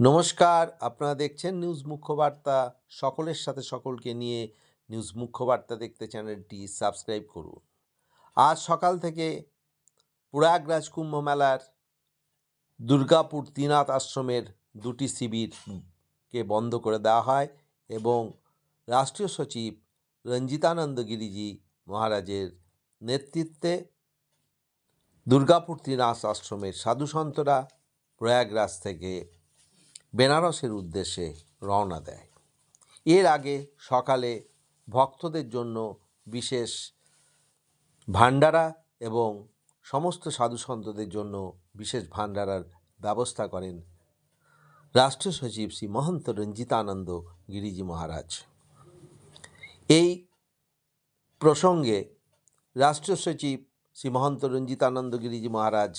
নমস্কার, আপনারা দেখছেন নিউজ মুখ্যবার্তা। সকলের সাথে সকলকে নিয়ে নিউজ মুখ্যবার্তা দেখতে চ্যানেলটি সাবস্ক্রাইব করুন। আজ সকাল থেকে প্রয়াগরাজ কুম্ভ মেলার দুর্গাপুর তিনাথ আশ্রমের দুটি শিবিরকে বন্ধ করে দেওয়া হয় এবং রাষ্ট্রীয় সচিব রঞ্জিতানন্দ গিরিজি মহারাজের নেতৃত্বে দুর্গাপুর তিনাথ আশ্রমের সাধুসন্তরা প্রয়াগরাজ থেকে বেনারসের উদ্দেশ্যে রওনা দেয়। এর আগে সকালে ভক্তদের জন্য বিশেষ ভান্ডারা এবং সমস্ত সাধুসন্তদের জন্য বিশেষ ভান্ডারার ব্যবস্থা করেন রাষ্ট্র সচিব শ্রী মহন্ত রঞ্জিতানন্দ গিরিজি মহারাজ। এই প্রসঙ্গে রাষ্ট্র সচিব শ্রী মহন্ত রঞ্জিতানন্দ গিরিজি মহারাজ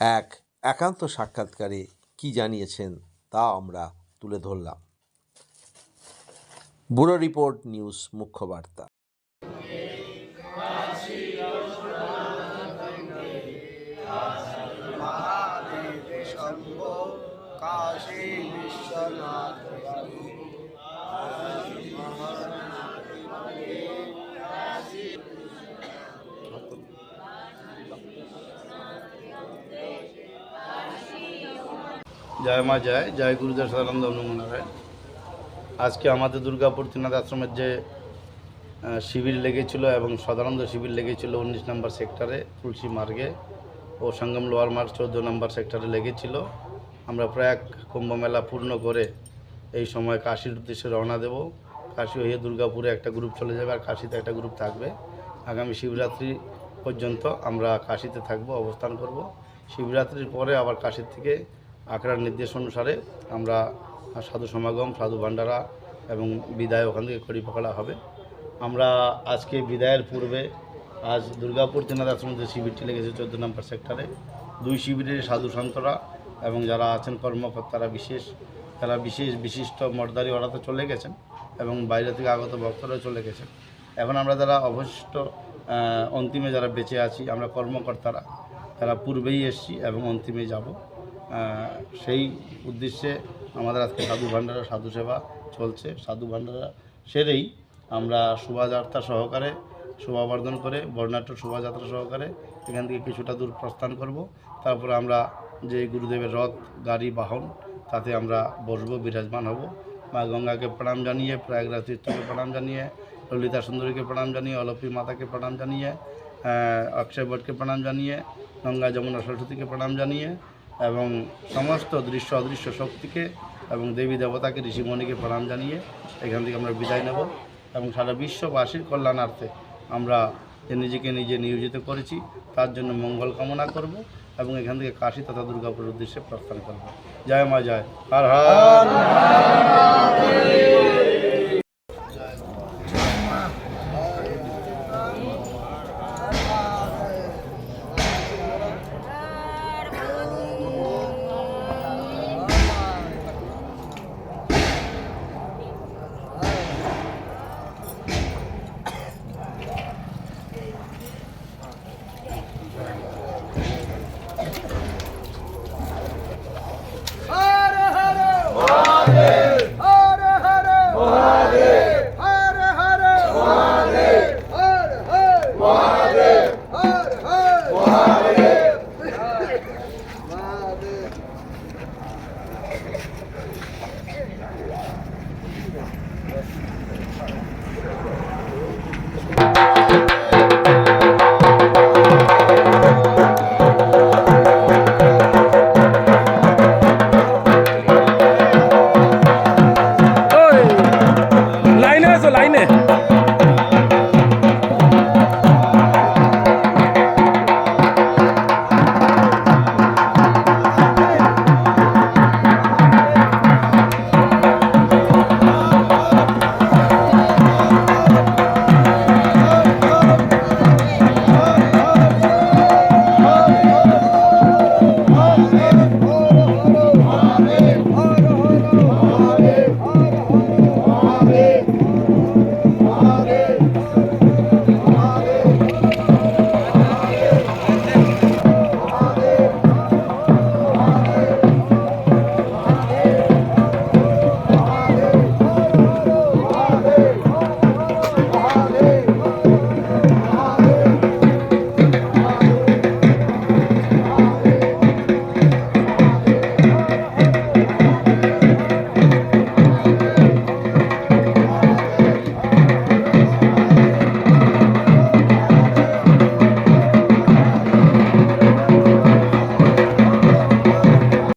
এক একান্ত সাক্ষাৎকারে কি জানিয়েছেন তা আমরা তুলে ধরলাম। ব্যুরো রিপোর্ট নিউজ মুখ্য বার্তা কাশী বিশ্বনাথ। জয় মা জয় জয় গুরুদেব সদানন্দ আজকে আমাদের দুর্গাপুর ত্রিনাথ আশ্রমের যে শিবির লেগেছিল এবং সদানন্দ শিবির লেগেছিল উনিশ নম্বর সেক্টরে, তুলসী মার্গে, ও সঙ্গম লোয়ার মার্গ চৌদ্দ নম্বর সেক্টরে লেগেছিল। আমরা প্রয়াগ কুম্ভ মেলা পূর্ণ করে এই সময় কাশীর উদ্দেশ্যে রওনা দেব। কাশী হয়ে দুর্গাপুরে একটা গ্রুপ চলে যাবে আর কাশীতে একটা গ্রুপ থাকবে। আগামী শিবরাত্রি পর্যন্ত আমরা কাশীতে থাকব, অবস্থান করব। শিবরাত্রির পরে আবার কাশীর থেকে আখড়ার নির্দেশ অনুসারে আমরা সাধু সমাগম, সাধু ভান্ডারা এবং বিদায় ওখান থেকে কড়ি পাকড়া হবে। আমরা আজকে বিদায়ের পূর্বে আজ দুর্গাপুর তিনাথ আশ্রম যে শিবিরটি লেগেছে চোদ্দ নম্বর সেক্টরে। দুই শিবিরের সাধু সন্তরা এবং যারা আছেন কর্মকর্তারা বিশেষ, তারা বিশেষ বিশিষ্ট মর্দারি ওরা তো চলে গেছেন এবং বাইরে থেকে আগত ভক্তরাও চলে গেছেন। এখন আমরা যারা অবশিষ্ট অন্তিমে যারা বেঁচে আছি, আমরা কর্মকর্তারা, তারা পূর্বেই এসছি এবং অন্তিমে যাব। সেই উদ্দেশ্যে আমাদের আজকে সাধু ভাণ্ডারা সাধু সেবা চলছে। সাধু ভাণ্ডারা সেরেই আমরা শোভাযাত্রা সহকারে শোভাবর্ধন করে বর্ণাট্য শোভাযাত্রা সহকারে এখান থেকে কিছুটা দূর প্রস্থান করব। তারপরে আমরা যে গুরুদেবের রথ, গাড়ি, বাহন, তাতে আমরা বসবো, বিরাজমান হব। মা গঙ্গাকে প্রণাম জানিয়ে, প্রয়াগরাজ তীর্থকে প্রণাম জানিয়ে, ললিতা সুন্দরীকে প্রণাম জানিয়ে, অলপী মাতাকে প্রণাম জানিয়ে অক্ষয় বটকে প্রণাম জানিয়ে, গঙ্গা যমুনা সরস্বতীকে প্রণাম জানিয়ে এবং সমস্ত দৃশ্য অদৃশ্য শক্তিকে এবং দেবী দেবতাকে ঋষিমণিকে প্রণাম জানিয়ে এখান থেকে আমরা বিদায় নেব এবং সারা বিশ্ববাসীর কল্যাণার্থে আমরা নিজেকে নিজে নিয়োজিত করেছি, তার জন্য মঙ্গল কামনা করব এবং এখান থেকে কাশী তথা দুর্গাপুরের উদ্দেশ্যে প্রস্থান করব। জয় মা, জয়। হর হর।